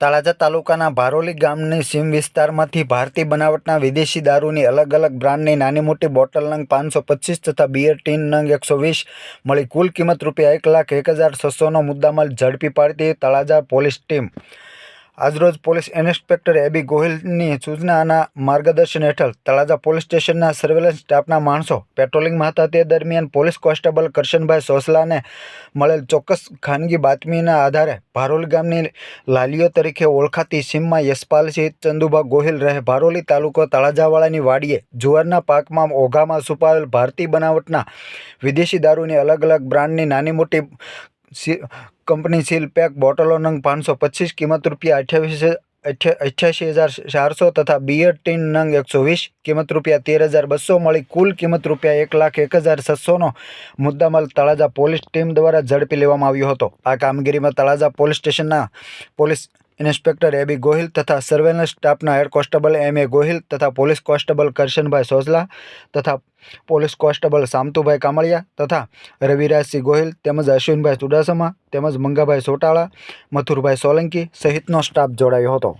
તળાજા તાલુકાના ભારોલી ગામની સીમ વિસ્તારમાંથી ભારતીય બનાવટના વિદેશી દારૂની અલગ અલગ બ્રાન્ડની નાની મોટી બોટલ નંગ પાંચસો પચીસ તથા બિયર ટીન નંગ એકસો વીસ મળી કુલ કિંમત રૂપિયા એક લાખ એક હજાર છસોનો મુદ્દામાલ ઝડપી પાડતી તળાજા પોલીસ ટીમ. આજરોજ પોલીસ ઇન્સ્પેક્ટર એબી ગોહિલની સૂચનાના માર્ગદર્શન હેઠળ તળાજા પોલીસ સ્ટેશનના સર્વેલન્સ સ્ટાફના માણસો પેટ્રોલિંગમાં હતા તે દરમિયાન પોલીસ કોન્સ્ટેબલ કરશનભાઈ સોસલાને મળેલ ચોક્કસ ખાનગી બાતમીના આધારે ભારોલી ગામની લાલીઓ તરીકે ઓળખાતી સીમમાં યશપાલસિંહ ચંદુભા ગોહિલ રહે. ભારોલી તાલુકો તળાજાવાળાની વાડીએ જુવારના પાકમાં ઓઘામાં છુપાવેલ ભારતીય બનાવટના વિદેશી દારૂની અલગ અલગ બ્રાન્ડની નાની મોટી કંપની સીલ પેક બોટલો નંગ પાંચસો પચીસ, કિંમત રૂપિયા અઠ્યાવીસ અઠ્યાસી હજાર ચારસો તથા બિયર ટીન નંગ એકસો વીસ, કિંમત રૂપિયા તેર હજાર બસો મળી કુલ કિંમત રૂપિયા એક લાખ એક હજાર છસોનો મુદ્દામાલ તળાજા પોલીસ ટીમ દ્વારા ઝડપી લેવામાં આવ્યો હતો. આ કામગીરીમાં તળાજા પોલીસ સ્ટેશનના police inspector A B Gohil તથા સર્વેલન્સ સ્ટાફના હેડ કોન્સ્ટેબલ એમ એ ગોહિલ તથા પોલીસ કોન્સ્ટેબલ કરશનભાઈ સોજલા તથા પોલીસ કોન્સ્ટેબલ સામતુભાઈ કામળિયા તથા રવિરાજસિંહ ગોહિલ તેમજ અશ્વિનભાઈ ચુડાસમા તેમજ મંગાભાઈ સોટાળા, મથુરભાઈ સોલંકી સહિતનો સ્ટાફ જોડાયો હતો.